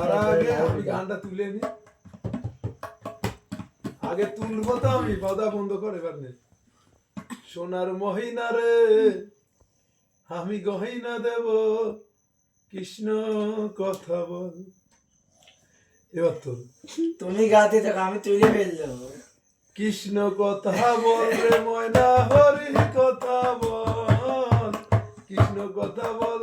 তার আগে আমি গানটা তুলে নি। আগে তুলবো তো আমি বাধা বন্ধ কর এবার সোনার মহিনা রে আমি গহিনা দেব কৃষ্ণ কথা বল। এবার তোর তুমি গাতে থাকো আমি তুলে ফেল যাব কৃষ্ণ কথা বল রে ময়না হরি কথা বল। কৃষ্ণ কথা বল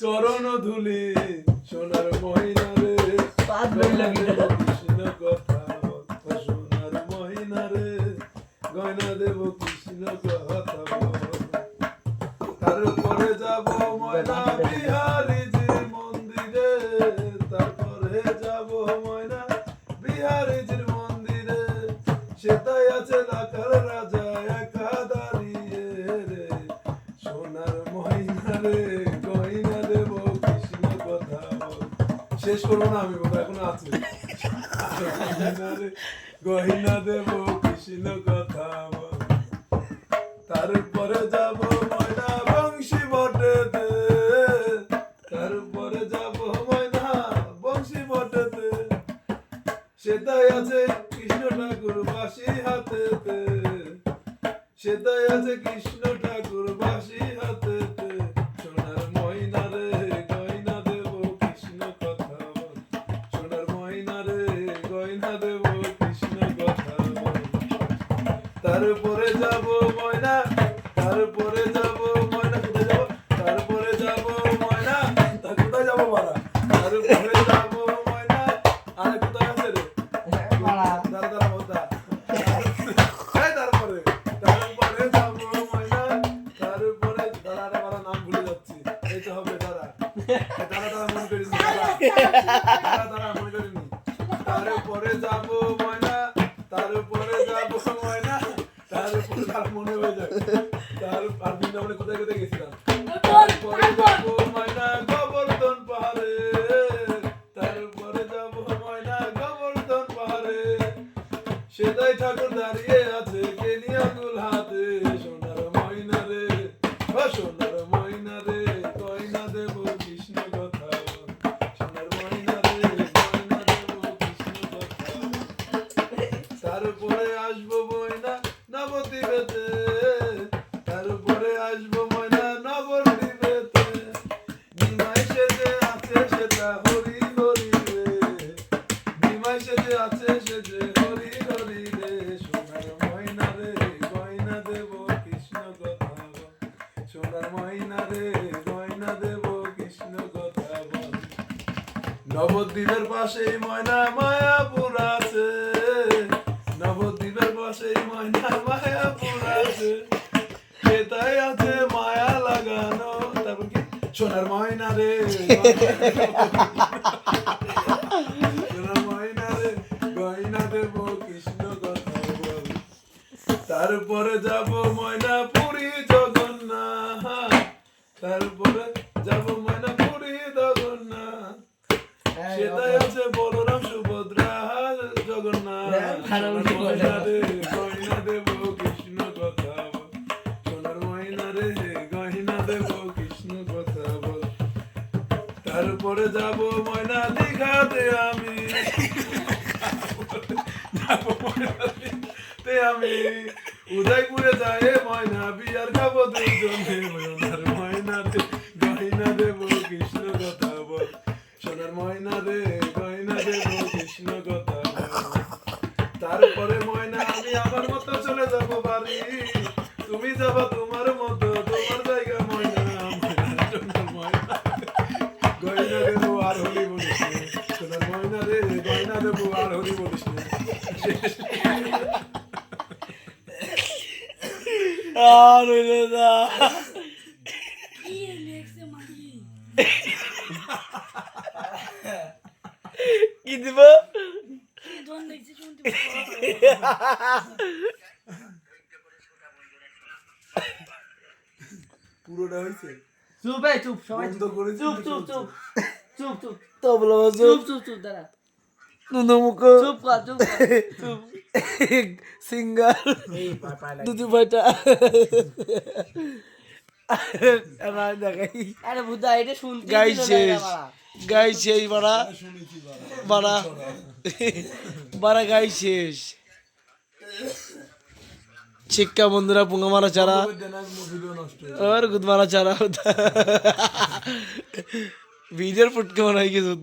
চরণ ধুলি সোনার মহিনা রে পাঁচ লাগি। কৃষ্ণ কথা সোনার মহিনা রে গয়না দেব কৃষ্ণ কথা। তারপরে যাব ময়না শেষ করব না, আমি বোধ এখনও আছে। গয়না দেব কৃষ্ণ কথা তারপরে যাব ময়না বংশী বটেতে তারপরে যাব ময়না বংশী বটেতে সেটাই আছে কৃষ্ণ ঠাকুর বাসি হাতেতে সেটাই আছে কৃষ্ণ ঠাকুর তারপরে যাব ময়না তারপরে যাব ময়না কোথায় যাব? তারপরে যাব ময়না তা কোথায় যাব মারা? তারপরে যাব ময়না আর কোথায় আছে রে? দাঁড়া দাঁড়া মোদা তারপরে তারপরে যাব ময়না তারপরে দাঁড়া নাম ভুলে যাচ্ছি। এই তো হবে দাঁড়া। দাঁড়া দাঁড়া মনে করিনি দাঁড়া। দাঁড়া দাঁড়া মনে করিনি তারপরে যাব ময়না তারপরে যাব ময়না তার মনে হয়ে যায়। তার আর বৃন্দাবনে কোথায় কোথায় গেছিলাম? তারপরে ময়না গোবর্ধন পাহাড়ে। তারপরে যাব ময়না গোবর্ধন পাহাড়ে। সেটাই ঠাকুর দাঁড়িয়ে আছে নবদ্বীপের পাশেই ময়না মায়াপুর আছে। নবদ্বীপের পাশেই ময়না মায়াপুর আছে। সেটাই আছে মায়া লাগানো। তারপর কি? সোনার ময়না রে, সোনার ময়না রে গয়না দেব কৃষ্ণ কথা বল। তারপরে যাব ময়না সেটাই আছে বলরাম সুভদ্রা জগন্নাথ। হ্যাঁ, রে গয়না দেব কৃষ্ণ কথা সোনার ময়না রে গয়না দেব কৃষ্ণ কথা বল। তারপরে যাব ময়না দীঘাতে আমি যাব আমি। উদয়পুরে যায় ময়না বিয়ার খাব দুজনে সোনার ময়না রে গয়না দেবো কৃষ্ণ ময়না রে গয়না দেবো কৃষ্ণ কথা তারপরে ময়না আমি আমার মতো চলে যাব বাড়ি। তুমি যাবা তোমার মতো তোমার জায়গা ময়না ময়না, গয়না দেবো আর হলি বলিস ময়না রে গয়না দেবো আর হলি বলিস আর হইল না কি দিব পুরোটা হয়েছে? চুপ এই চুপ সবাই করে চুপ। চুপ চুপ চুপ। চুপ তবলা চুপ চুপ চুপ দাঁড়া। নুনুমুখ। চুপ কর চুপ চুপ। সিঙ্গার। দুধু ভাইটা। গাই শেষ। বাড়া বাড়া বাড়া গাইছে বন্ধুরা পুঙ্গা মারা চারা গুদ মারা চারা ভিডিওর ফুটকে মারা গেছে